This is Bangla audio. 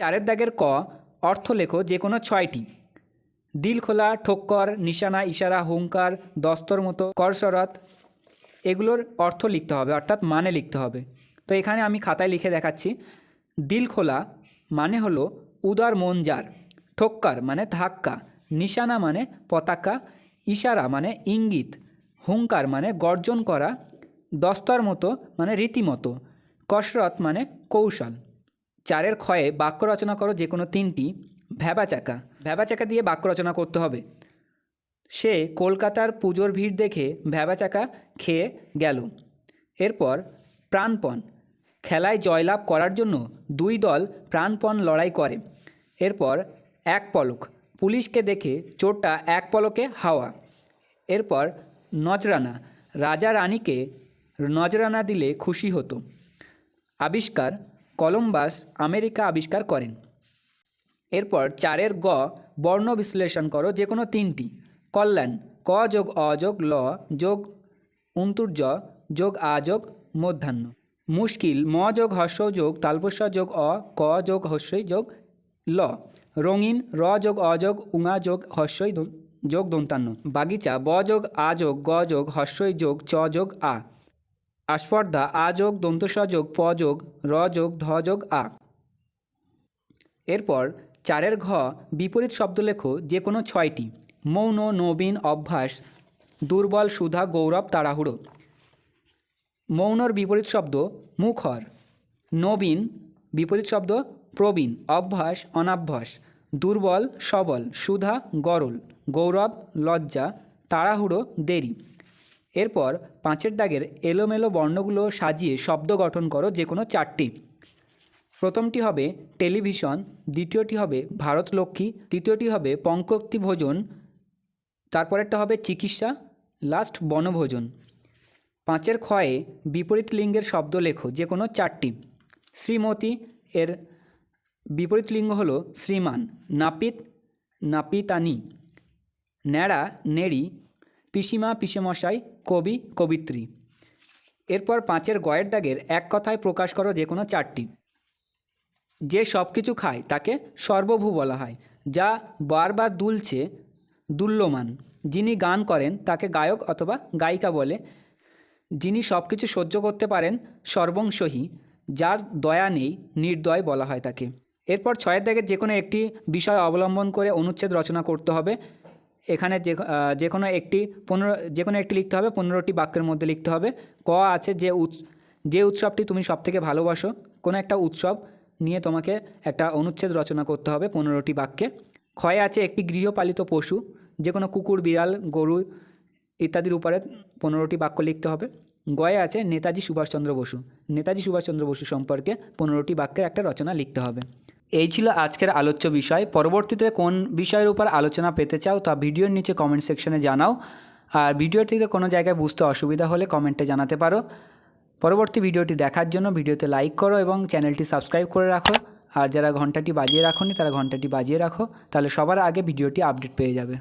চারের দাগের ক, অর্থ লেখো যে কোনো ছয়টি। দিল খোলা ঠোক্কর নিশানা, ইশারা হুঙ্কার দস্তর মতো করসরত এগুলোর অর্থ লিখতে হবে, অর্থাৎ মানে লিখতে হবে। তো এখানে আমি খাতায় লিখে দেখাচ্ছি। দিল খোলা মানে হলো উদার মন যার ঠোক্কার মানে ধাক্কা, নিশানা মানে পতাকা, ইশারা মানে ইঙ্গিত হুঙ্কার মানে গর্জন করা, দস্তর মতো মানে রীতিমতো কসরত মানে কৌশল। চারের ক্ষয়ে বাক্য রচনা করো যে কোনো তিনটি। ভ্যাবা চাকা। ভ্যাবা চাকা দিয়ে বাক্য রচনা করতে হবে। সে কলকাতার পুজোর ভিড় দেখে ভ্যাবা চাকা খেয়ে গেল। এরপর প্রাণপণ। খেলায় জয়লাভ করার জন্য দুই দল প্রাণপণ লড়াই করে। এরপর এক পলক। পুলিশকে দেখে চোরটা এক পলকে হাওয়া। এরপর নজরানা। রাজা রানীকে নজরানা দিলে খুশি হতো। আবিষ্কার কলম্বাস আমেরিকা আবিষ্কার করেন। এরপর চারের গ বর্ণ বিশ্লেষণ করো যে কোনো তিনটি। কল্যাণ, ক যোগ অ যোগ ল, যোগ উন্তুর্য যোগ আ যোগ মধ্যাহ্ন। মুশকিল, ম যোগ হর্ষ যোগ, তালপস্য যোগ অ, ক যোগ হস্যই যোগ ল। রঙিন, র যোগ অ যোগ, উঙা যোগ হস্যই যোগ দন্তান্ন বাগিচা, ব যোগ আ যোগ, গ যোগ হস্যই যোগ, চ যোগ আ। আস্পর্ধা, আ যোগ দন্তস্ব যোগ, প যোগ, র যোগ, ধ যোগ, আ। এরপর চারের ঘ, বিপরীত শব্দ লেখো যে কোনো ছয়টি। মৌন, নবীন, অভ্যাস, দুর্বল, সুধা, গৌরব, তাড়াহুড়ো। মৌনর বিপরীত শব্দ মুখর। নবীন, বিপরীত শব্দ প্রবীণ, অভ্যাস, অনাভ্যাস। দুর্বল, সবল, সুধা, গরল। গৌরব, লজ্জা, তাড়াহুড়ো, দেরি। এরপর পাঁচের দাগের এলোমেলো বর্ণগুলো সাজিয়ে শব্দ গঠন করো যে কোনো চারটি। প্রথমটি হবে টেলিভিশন, দ্বিতীয়টি হবে ভারতলক্ষ্মী, তৃতীয়টি হবে পঙ্কক্তি ভোজন তারপরেরটা হবে চিকিৎসা, লাস্ট বনভোজন। পাঁচের ক্ষয়ে বিপরীত লিঙ্গের শব্দ লেখো যে কোনো চারটি। শ্রীমতী এর বিপরীত লিঙ্গ হলো শ্রীমান, নাপিত, নাপিতানি। ন্যাড়া, নেড়ি পিসিমা, পিসেমশাই, কবি, কবিত্রী। এরপর পাঁচের গয়ের দাগের এক কথায় প্রকাশ করো যে কোনো চারটি। যে সব কিছু খায়, তাকে সর্বভূ বলা হয়, যা বারবার দুলছে, দুল্যমান। যিনি গান করেন, তাকে গায়ক অথবা গায়িকা বলে। যিনি সব কিছু সহ্য করতে পারেন, সর্বংসহী, যার দয়া নেই, নির্দয় বলা হয় তাকে। এরপর ছয়ের দাগের যে কোনো একটি বিষয় অবলম্বন করে অনুচ্ছেদ রচনা করতে হবে। এখানে যে যে কোনো একটি পনেরো যে কোনো একটি লিখতে হবে, পনেরোটি বাক্যের মধ্যে লিখতে হবে। ক আছে যে উৎস, যে উৎসবটি তুমি সবথেকে ভালোবাসো, কোনো একটা উৎসব নিয়ে তোমাকে একটা অনুচ্ছেদ রচনা করতে হবে পনেরোটি বাক্যে। ক্ষয়ে আছে একটি গৃহপালিত পশু যে কোনো কুকুর, বিড়াল, গরু ইত্যাদির উপরে পনেরোটি বাক্য লিখতে হবে। গয়ে আছে নেতাজি সুভাষচন্দ্র বসু, নেতাজি সুভাষচন্দ্র বসু সম্পর্কে পনেরোটি বাক্যের একটা রচনা লিখতে হবে। এই ছিল আজকের আলোচ্য বিষয়। পরবর্তীতে কোন বিষয়ের উপর আলোচনা পেতে চাও তা ভিডিওর নিচে কমেন্ট সেকশনে জানাও। আর ভিডিওর থেকে কোনো জায়গায় বুঝতে অসুবিধা হলে কমেন্টে জানাতে পারো। পরবর্তী ভিডিওটি দেখার জন্য ভিডিওতে লাইক করো এবং চ্যানেলটি সাবস্ক্রাইব করে রাখো। আর যারা ঘন্টাটি বাজিয়ে রাখোনি তারা ঘন্টাটি বাজিয়ে রাখো। তাহলে সবার আগে ভিডিওটি আপডেট পেয়ে যাবে।